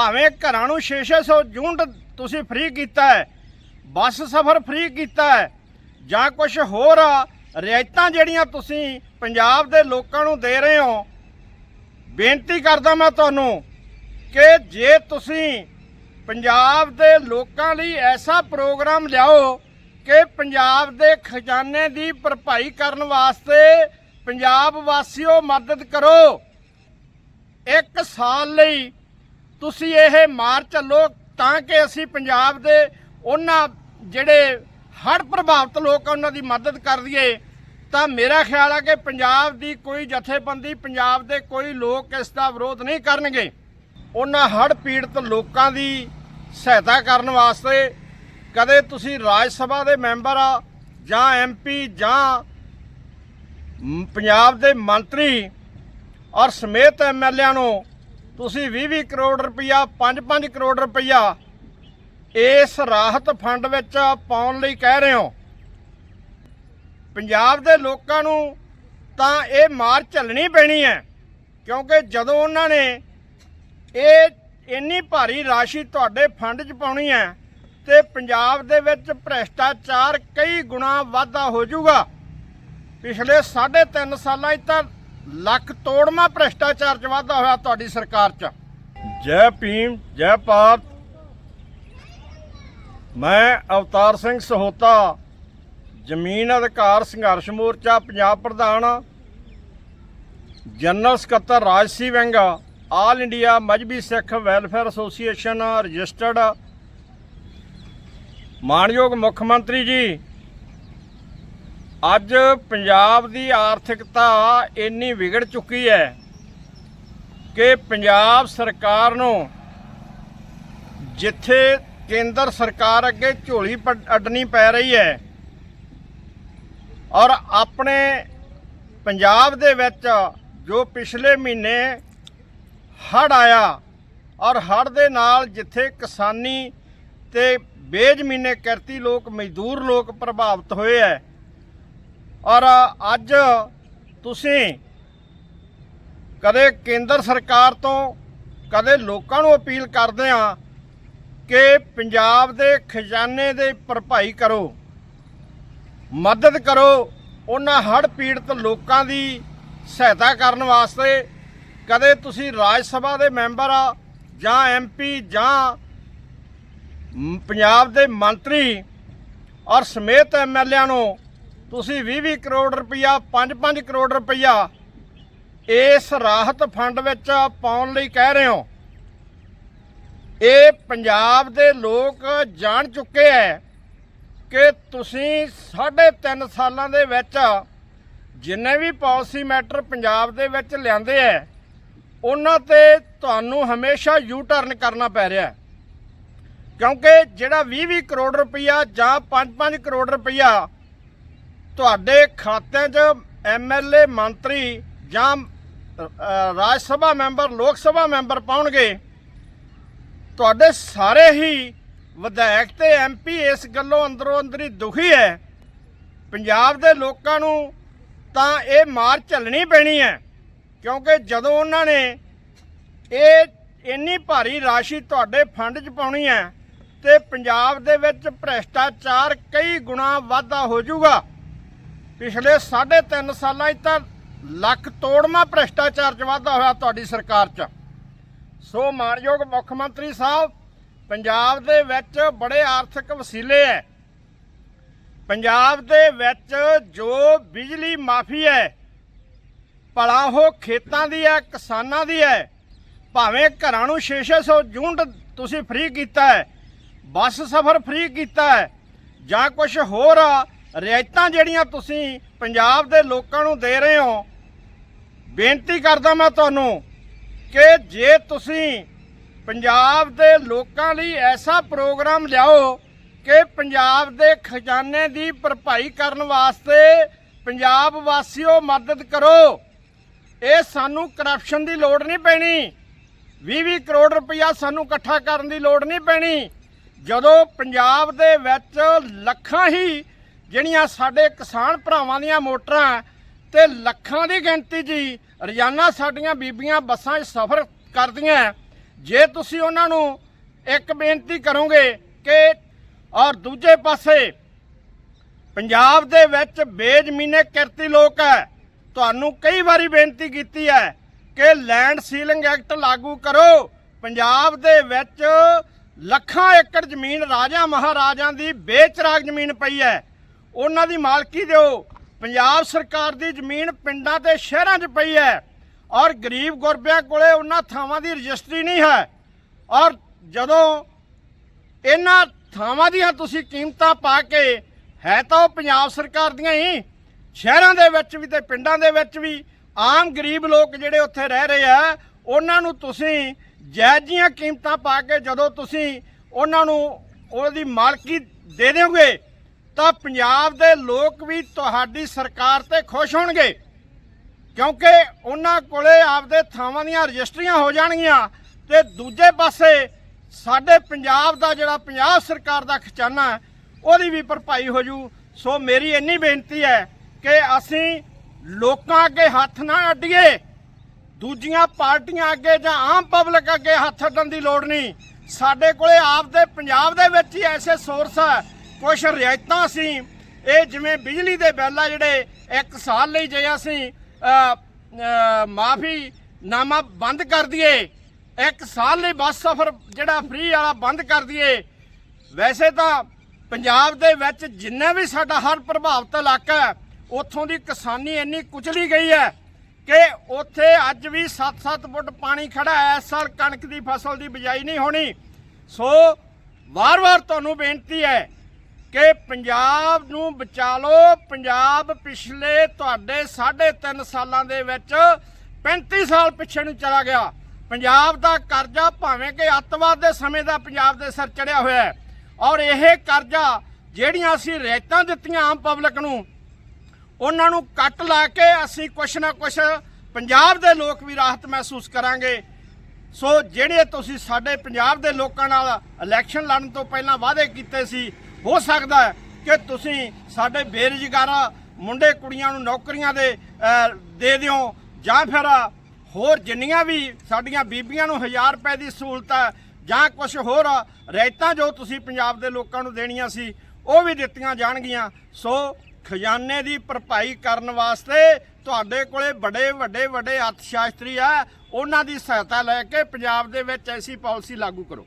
ਭਾਵੇਂ ਘਰਾਂ ਨੂੰ 6-600 ਯੂਨਿਟ ਤੁਸੀਂ ਫ੍ਰੀ ਕੀਤਾ ਹੈ, ਬੱਸ ਸਫ਼ਰ ਫ੍ਰੀ ਕੀਤਾ ਹੈ, ਜਾਂ ਕੁਝ ਹੋਰ ਰਿਆਇਤਾਂ ਜਿਹੜੀਆਂ ਤੁਸੀਂ ਪੰਜਾਬ ਦੇ ਲੋਕਾਂ ਨੂੰ ਦੇ ਰਹੇ ਹੋ, ਬੇਨਤੀ ਕਰਦਾ ਮੈਂ ਤੁਹਾਨੂੰ ਕਿ ਜੇ ਤੁਸੀਂ ਪੰਜਾਬ ਦੇ ਲੋਕਾਂ ਲਈ ਐਸਾ ਪ੍ਰੋਗਰਾਮ ਲਿਆਓ ਕਿ ਪੰਜਾਬ ਦੇ ਖਜ਼ਾਨੇ ਦੀ ਭਰਪਾਈ ਕਰਨ ਵਾਸਤੇ ਪੰਜਾਬ ਵਾਸੀਓ ਮਦਦ ਕਰੋ। ਇੱਕ ਸਾਲ ਲਈ ਤੁਸੀਂ ਇਹ ਮਾਰ ਚੱਲੋ ਤਾਂ ਕਿ ਅਸੀਂ ਪੰਜਾਬ ਦੇ ਉਹਨਾਂ ਜਿਹੜੇ ਹੜ੍ਹ ਪ੍ਰਭਾਵਿਤ ਲੋਕ ਆ, ਉਹਨਾਂ ਦੀ ਮਦਦ ਕਰ ਦਈਏ ਤਾਂ ਮੇਰਾ ਖਿਆਲ ਆ ਕਿ ਪੰਜਾਬ ਦੀ ਕੋਈ ਜਥੇਬੰਦੀ, ਪੰਜਾਬ ਦੇ ਕੋਈ ਲੋਕ ਇਸ ਦਾ ਵਿਰੋਧ ਨਹੀਂ ਕਰਨਗੇ। ਉਹਨਾਂ ਹੜ੍ਹ ਪੀੜਤ ਲੋਕਾਂ ਦੀ ਸਹਾਇਤਾ ਕਰਨ ਵਾਸਤੇ ਕਦੇ ਤੁਸੀਂ ਰਾਜ ਸਭਾ ਦੇ ਮੈਂਬਰ ਆ ਜਾਂ ਐਮਪੀ ਜਾਂ ਪੰਜਾਬ ਦੇ ਮੰਤਰੀ ਔਰ ਸਮੇਤ ਐਮਐਲਏ ਨੂੰ ਤੁਸੀਂ 20-20 ਕਰੋੜ ਰੁਪਈਆ 5-5 ਕਰੋੜ ਰੁਪਈਆ ਇਸ ਰਾਹਤ ਫੰਡ ਵਿੱਚ ਪਾਉਣ ਲਈ ਕਹਿ ਰਹੇ ਹੋ। ਪੰਜਾਬ ਦੇ ਲੋਕਾਂ ਨੂੰ ਤਾਂ ਇਹ ਮਾਰ ਝੱਲਣੀ ਪੈਣੀ ਹੈ, ਕਿਉਂਕਿ ਜਦੋਂ ਉਹਨਾਂ ਨੇ ਇਹ ਇੰਨੀ ਭਾਰੀ ਰਾਸ਼ੀ ਤੁਹਾਡੇ ਫੰਡ 'ਚ ਪਾਉਣੀ ਹੈ ਤੇ ਪੰਜਾਬ ਦੇ ਵਿੱਚ ਭ੍ਰਿਸ਼ਟਾਚਾਰ ਕਈ ਗੁਣਾ ਵਾਧਾ ਹੋ ਜਾਊਗਾ। ਪਿਛਲੇ 3.5 ਸਾਲਾਂ 'ਚ ਤਾਂ ਲੱਖ ਤੋੜਮਾ ਭ੍ਰਿਸ਼ਟਾਚਾਰ 'ਚ ਵਾਧਾ ਹੋਇਆ ਤੁਹਾਡੀ ਸਰਕਾਰ 'ਚ। ਜੈ ਭੀਮ, ਜੈ ਭਾਰਤ। ਮੈਂ ਅਵਤਾਰ ਸਿੰਘ ਸਹੋਤਾ, ਜ਼ਮੀਨ ਅਧਿਕਾਰ ਸੰਘਰਸ਼ ਮੋਰਚਾ, ਪੰਜਾਬ ਪ੍ਰਧਾਨ, ਜਨਰਲ ਸਕੱਤਰ ਰਾਜਸੀ wing, all India Mazhabi Sikh welfare association registered. ਮਾਨਯੋਗ ਮੁੱਖ ਮੰਤਰੀ ਜੀ ਅੱਜ ਪੰਜਾਬ ਦੀ ਆਰਥਿਕਤਾ ਇੰਨੀ ਵਿਗੜ ਚੁੱਕੀ ਹੈ ਕਿ ਪੰਜਾਬ ਸਰਕਾਰ ਨੂੰ ਜਿੱਥੇ ਕੇਂਦਰ ਸਰਕਾਰ ਅੱਗੇ ਝੋਲੀ ਪ- ਅੱਡਣੀ ਪੈ ਰਹੀ ਹੈ ਔਰ ਆਪਣੇ ਪੰਜਾਬ ਦੇ ਵਿੱਚ ਜੋ ਪਿਛਲੇ ਮਹੀਨੇ ਹੜ੍ਹ ਆਇਆ ਔਰ ਹੜ੍ਹ ਦੇ ਨਾਲ ਜਿੱਥੇ ਕਿਸਾਨੀ ਤੇ ਬੇਜ਼ਮੀਨੇ ਕਿਰਤੀ ਲੋਕ, ਮਜ਼ਦੂਰ ਲੋਕ ਪ੍ਰਭਾਵਿਤ ਹੋਏ ਹੈ ਔਰ ਅੱਜ ਤੁਸੀਂ ਕਦੇ ਕੇਂਦਰ ਸਰਕਾਰ ਤੋਂ, ਕਦੇ ਲੋਕਾਂ ਨੂੰ ਅਪੀਲ ਕਰਦੇ ਆ ਕਿ ਪੰਜਾਬ ਦੇ ਖਜ਼ਾਨੇ ਦੇ ਭਰਪਾਈ ਕਰੋ, ਮਦਦ ਕਰੋ, ਉਹਨਾਂ ਹੜ੍ਹ ਪੀੜਤ ਲੋਕਾਂ ਦੀ ਸਹਾਇਤਾ ਕਰਨ ਵਾਸਤੇ, ਕਦੇ ਤੁਸੀਂ ਰਾਜ ਸਭਾ ਦੇ ਮੈਂਬਰ ਆ ਜਾਂ ਐਮਪੀ ਜਾਂ ਪੰਜਾਬ ਦੇ ਮੰਤਰੀ ਔਰ ਸਮੇਤ ਐਮਐਲਏ ਨੂੰ ਤੁਸੀਂ 20-20 ਕਰੋੜ ਰੁਪਈਆ 5-5 ਕਰੋੜ ਰੁਪਈਆ ਇਸ ਰਾਹਤ ਫੰਡ ਵਿੱਚ ਪਾਉਣ ਲਈ ਕਹਿ ਰਹੇ ਹੋ। ਇਹ ਪੰਜਾਬ ਦੇ ਲੋਕ ਜਾਣ ਚੁੱਕੇ ਐ ਕਿ ਤੁਸੀਂ 3.5 ਸਾਲਾਂ ਦੇ ਵਿੱਚ ਜਿੰਨੇ ਵੀ ਪਾਲਿਸੀ ਮੈਟਰ ਪੰਜਾਬ ਦੇ ਵਿੱਚ ਲਿਆਂਦੇ ਐ, ਉਹਨਾਂ ਤੇ ਤੁਹਾਨੂੰ ਹਮੇਸ਼ਾ ਯੂ ਟਰਨ ਕਰਨਾ ਪੈ ਰਿਹਾ ਕਿਉਂਕਿ ਜਿਹੜਾ 20-20 ਕਰੋੜ ਰੁਪਈਆ ਜਾਂ 5-5 ਕਰੋੜ ਰੁਪਈਆ ਤੁਹਾਡੇ ਖਾਤਿਆਂ 'ਚ ਐਮਐਲਏ ਮੰਤਰੀ ਜਾਂ ਰਾਜ ਸਭਾ ਮੈਂਬਰ, ਲੋਕ ਸਭਾ ਮੈਂਬਰ ਪਾਉਣਗੇ। ਤੁਹਾਡੇ ਸਾਰੇ ਹੀ ਵਿਧਾਇਕ ਤੇ ਐਮਪੀ ਇਸ ਗੱਲੋਂ ਅੰਦਰੋਂ ਅੰਦਰੀ ਦੁਖੀ ਹੈ। ਪੰਜਾਬ ਦੇ ਲੋਕਾਂ ਨੂੰ ਤਾਂ ਇਹ ਮਾਰ ਝੱਲਣੀ ਪੈਣੀ ਹੈ, ਕਿਉਂਕਿ ਜਦੋਂ ਉਹਨਾਂ ਨੇ ਇਹ ਇੰਨੀ ਭਾਰੀ ਰਾਸ਼ੀ ਤੁਹਾਡੇ ਫੰਡ 'ਚ ਪਾਉਣੀ ਹੈ ਤੇ ਪੰਜਾਬ ਦੇ ਵਿੱਚ ਭ੍ਰਿਸ਼ਟਾਚਾਰ ਕਈ ਗੁਣਾ ਵਾਧਾ ਹੋ ਜਾਊਗਾ। ਪਿਛਲੇ 3.5 ਸਾਲਾਂ 'ਚ ਤਾਂ ਲੱਖ ਤੋੜਮਾ ਭ੍ਰਿਸ਼ਟਾਚਾਰ 'ਚ ਵਾਧਾ ਹੋਇਆ ਤੁਹਾਡੀ ਸਰਕਾਰ 'ਚ। ਸੋ ਮਾਨਯੋਗ ਮੁੱਖ ਮੰਤਰੀ ਸਾਹਿਬ, ਪੰਜਾਬ ਦੇ ਵਿੱਚ ਬੜੇ ਆਰਥਿਕ ਵਸੀਲੇ ਹੈ ਪੰਜਾਬ ਦੇ ਵਿੱਚ ਜੋ ਬਿਜਲੀ ਮਾਫੀ ਹੈ ਭਲਾ ਉਹ ਖੇਤਾਂ ਦੀ ਹੈ ਕਿਸਾਨਾਂ ਦੀ ਹੈ ਭਾਵੇਂ ਘਰਾਂ ਨੂੰ 6-600 ਯੂਨਿਟ ਤੁਸੀਂ ਫ੍ਰੀ ਕੀਤਾ ਹੈ ਬੱਸ ਸਫ਼ਰ ਫ੍ਰੀ ਕੀਤਾ ਹੈ ਜਾਂ ਕੁਝ ਹੋਰ ਰਿਆਇਤਾਂ ਜਿਹੜੀਆਂ ਤੁਸੀਂ ਪੰਜਾਬ ਦੇ ਲੋਕਾਂ ਨੂੰ ਦੇ ਰਹੇ ਹੋ, ਬੇਨਤੀ ਕਰਦਾ ਮੈਂ ਤੁਹਾਨੂੰ ਕਿ ਜੇ ਤੁਸੀਂ ਪੰਜਾਬ ਦੇ ਲੋਕਾਂ ਲਈ ਐਸਾ ਪ੍ਰੋਗਰਾਮ ਲਿਆਓ ਕਿ ਪੰਜਾਬ ਦੇ ਖਜ਼ਾਨੇ ਦੀ ਭਰਪਾਈ ਕਰਨ ਵਾਸਤੇ ਪੰਜਾਬ ਵਾਸੀਓ ਮਦਦ ਕਰੋ। ਇਹ ਸਾਨੂੰ ਕਰਪਸ਼ਨ ਦੀ ਲੋੜ ਨਹੀਂ ਪੈਣੀ। 20-20 ਕਰੋੜ ਰੁਪਇਆ ਸਾਨੂੰ ਇਕੱਠਾ ਕਰਨ ਦੀ ਲੋੜ ਨਹੀਂ ਪੈਣੀ। ਜਦੋਂ ਪੰਜਾਬ ਦੇ ਵਿੱਚ ਲੱਖਾਂ ਹੀ ਜਿਹੜੀਆਂ ਸਾਡੇ ਕਿਸਾਨ ਭਰਾਵਾਂ ਦੀਆਂ ਮੋਟਰਾਂ ਹੈ, ਤੇ ਲੱਖਾਂ ਦੀ ਗਿਣਤੀ ਜੀ ਰੋਜ਼ਾਨਾ ਸਾਡੀਆਂ ਬੀਬੀਆਂ ਬੱਸਾਂ 'ਚ ਸਫ਼ਰ ਕਰਦੀਆਂ ਜੇ ਤੁਸੀਂ ਉਹਨਾਂ ਨੂੰ ਇੱਕ ਬੇਨਤੀ ਕਰੋਗੇ ਕਿ ਔਰ ਦੂਜੇ ਪਾਸੇ ਪੰਜਾਬ ਦੇ ਵਿੱਚ ਬੇਜ਼ਮੀਨੇ ਕਿਰਤੀ ਲੋਕ ਹੈ ਤੁਹਾਨੂੰ ਕਈ ਵਾਰੀ ਬੇਨਤੀ ਕੀਤੀ ਹੈ ਕਿ ਲੈਂਡ ਸੀਲਿੰਗ ਐਕਟ ਲਾਗੂ ਕਰੋ। ਪੰਜਾਬ ਦੇ ਵਿੱਚ ਲੱਖਾਂ ਏਕੜ ਜ਼ਮੀਨ ਰਾਜਾ ਮਹਾਰਾਜਾਂ ਦੀ ਬੇਚਰਾਗ ਜ਼ਮੀਨ ਪਈ ਹੈ। ਉਹਨਾਂ ਦੀ ਮਾਲਕੀ ਦਿਓ। ਪੰਜਾਬ ਸਰਕਾਰ ਦੀ ਜ਼ਮੀਨ ਪਿੰਡਾਂ ਤੇ ਸ਼ਹਿਰਾਂ 'ਚ ਪਈ ਹੈ ਔਰ ਗਰੀਬ ਗੁਰਬਿਆਂ ਕੋਲੇ ਉਹਨਾਂ ਥਾਵਾਂ ਦੀ ਰਜਿਸਟਰੀ ਨਹੀਂ ਹੈ। ਔਰ ਜਦੋਂ ਇਹਨਾਂ ਥਾਵਾਂ ਦੀਆਂ ਤੁਸੀਂ ਕੀਮਤਾਂ ਪਾ ਕੇ ਹੈ ਤਾਂ ਉਹ ਪੰਜਾਬ ਸਰਕਾਰ ਦੀਆਂ ਹੀ, ਸ਼ਹਿਰਾਂ ਦੇ ਵਿੱਚ ਵੀ ਤੇ ਪਿੰਡਾਂ ਦੇ ਵਿੱਚ ਵੀ ਆਮ ਗਰੀਬ ਲੋਕ ਜਿਹੜੇ ਉੱਥੇ ਰਹਿ ਰਹੇ ਆ, ਉਹਨਾਂ ਨੂੰ ਤੁਸੀਂ ਜਾਇਜ਼ੀਆਂ ਕੀਮਤਾਂ ਪਾ ਕੇ ਜਦੋਂ ਤੁਸੀਂ ਉਹਨਾਂ ਨੂੰ ਉਹਦੀ ਮਾਲਕੀ ਦੇ ਦਿਓਗੇ ਤਾਂ ਪੰਜਾਬ ਦੇ ਲੋਕ ਵੀ ਤੁਹਾਡੀ ਸਰਕਾਰ ਤੇ ਖੁਸ਼ ਹੋਣਗੇ। ਕਿਉਂਕਿ ਉਹਨਾਂ ਕੋਲੇ ਆਪਦੇ ਥਾਵਾਂ ਦੀਆਂ ਰਜਿਸਟਰੀਆਂ ਹੋ ਜਾਣਗੀਆਂ ਤੇ ਦੂਜੇ ਪਾਸੇ ਸਾਡੇ ਪੰਜਾਬ ਦਾ ਜਿਹੜਾ ਪੰਜਾਬ ਸਰਕਾਰ ਦਾ ਖਜ਼ਾਨਾ ਉਹਦੀ ਵੀ ਭਰਪਾਈ ਹੋ ਜੂ। ਸੋ ਮੇਰੀ ਇੰਨੀ ਬੇਨਤੀ ਹੈ ਕਿ ਅਸੀਂ ਲੋਕਾਂ ਅੱਗੇ ਹੱਥ ਨਾ ਅੱਡੀਏ। ਦੂਜੀਆਂ ਪਾਰਟੀਆਂ ਅੱਗੇ ਜਾਂ ਆਮ ਪਬਲਿਕ ਅੱਗੇ ਹੱਥ ਅੱਡਣ ਦੀ ਲੋੜ ਨਹੀਂ। ਸਾਡੇ ਕੋਲੇ ਆਪਦੇ ਪੰਜਾਬ ਦੇ ਵਿੱਚ ਹੀ ਐਸੇ ਸੋਰਸ ਹੈ ਕੁਝ ਰਿਆਇਤਾਂ ਸੀ, ਇਹ ਜਿਵੇਂ ਬਿਜਲੀ ਦੇ ਬਿੱਲ ਆ ਜਿਹੜੇ ਇੱਕ ਸਾਲ ਲਈ ਜੇ ਅਸੀਂ ਮਾਫੀ ਨਾਮਾ ਬੰਦ ਕਰ ਦਈਏ, ਇੱਕ ਸਾਲ ਲਈ ਬੱਸ ਸਫ਼ਰ ਜਿਹੜਾ ਫ੍ਰੀ ਵਾਲਾ ਬੰਦ ਕਰ ਦਈਏ, ਵੈਸੇ ਤਾਂ ਪੰਜਾਬ ਦੇ ਵਿੱਚ ਜਿੰਨਾ ਵੀ ਸਾਡਾ ਹਰ ਪ੍ਰਭਾਵਿਤ ਇਲਾਕਾ ਹੈ, ਉੱਥੋਂ ਦੀ ਕਿਸਾਨੀ ਇੰਨੀ ਕੁਚਲੀ ਗਈ ਹੈ ਕਿ ਉੱਥੇ ਅੱਜ ਵੀ 7-7 ਫੁੱਟ ਪਾਣੀ ਖੜਾ ਹੈ, ਇਸ ਸਾਲ ਕਣਕ ਦੀ ਫਸਲ ਦੀ ਬਿਜਾਈ ਨਹੀਂ ਹੋਣੀ। ਸੋ ਵਾਰ-ਵਾਰ ਤੁਹਾਨੂੰ ਬੇਨਤੀ ਹੈ ਕਿ ਪੰਜਾਬ ਨੂੰ ਬਚਾ ਲਓ। ਪੰਜਾਬ ਪਿਛਲੇ ਤੁਹਾਡੇ 3.5 ਸਾਲਾਂ ਦੇ ਵਿੱਚ 35 ਸਾਲ ਪਿੱਛੇ ਨੂੰ ਚਲਾ ਗਿਆ। ਪੰਜਾਬ ਦਾ ਕਰਜ਼ਾ ਭਾਵੇਂ ਕਿ ਅੱਤਵਾਦ ਦੇ ਸਮੇਂ ਦਾ ਪੰਜਾਬ ਦੇ ਸਿਰ ਚੜਿਆ ਹੋਇਆ ਹੈ। ਔਰ ਇਹ ਕਰਜ਼ਾ ਜਿਹੜੀਆਂ ਅਸੀਂ ਰਿਆਇਤਾਂ ਦਿੱਤੀਆਂ ਆਮ ਪਬਲਿਕ ਨੂੰ, ਉਹਨਾਂ ਨੂੰ ਕੱਟ ਲਾ ਕੇ ਅਸੀਂ ਕੁਛ ਨਾ ਕੁਛ ਪੰਜਾਬ ਦੇ ਲੋਕ ਵੀ ਰਾਹਤ ਮਹਿਸੂਸ ਕਰਾਂਗੇ। ਸੋ, ਜਿਹੜੇ ਤੁਸੀਂ ਸਾਡੇ ਪੰਜਾਬ ਦੇ ਲੋਕਾਂ ਨਾਲ ਇਲੈਕਸ਼ਨ ਲੜਨ ਤੋਂ ਪਹਿਲਾਂ ਵਾਅਦੇ ਕੀਤੇ ਸੀ ਹੋ ਸਕਦਾ ਹੈ ਕਿ ਤੁਸੀਂ ਸਾਡੇ ਬੇਰੁਜ਼ਗਾਰਾਂ, ਮੁੰਡੇ ਕੁੜੀਆਂ ਨੂੰ ਨੌਕਰੀਆਂ ਦੇ ਦੇ ਦਿਓ, ਜਾਂ ਫਿਰ ਹੋਰ ਜਿੰਨੀਆਂ ਵੀ ਸਾਡੀਆਂ ਬੀਬੀਆਂ ਨੂੰ 1000 ਰੁਪਏ ਦੀ ਸਹੂਲਤ ਹੈ, ਜਾਂ ਕੁਝ ਹੋਰ ਰਾਇਤਾਂ ਜੋ ਤੁਸੀਂ ਪੰਜਾਬ ਦੇ ਲੋਕਾਂ ਨੂੰ ਦੇਣੀਆਂ ਸੀ, ਉਹ ਵੀ ਦਿੱਤੀਆਂ ਜਾਣਗੀਆਂ। ਸੋ ਖਜ਼ਾਨੇ ਦੀ ਭਰਪਾਈ ਕਰਨ ਵਾਸਤੇ ਤੁਹਾਡੇ ਕੋਲੇ ਬੜੇ ਵੱਡੇ ਵੱਡੇ ਅਰਥਸ਼ਾਸਤਰੀ ਆ ਉਹਨਾਂ ਦੀ ਸਹਾਇਤਾ ਲੈ ਕੇ ਪੰਜਾਬ ਦੇ ਵਿੱਚ ਐਸੀ ਪਾਲਿਸੀ ਲਾਗੂ ਕਰੋ।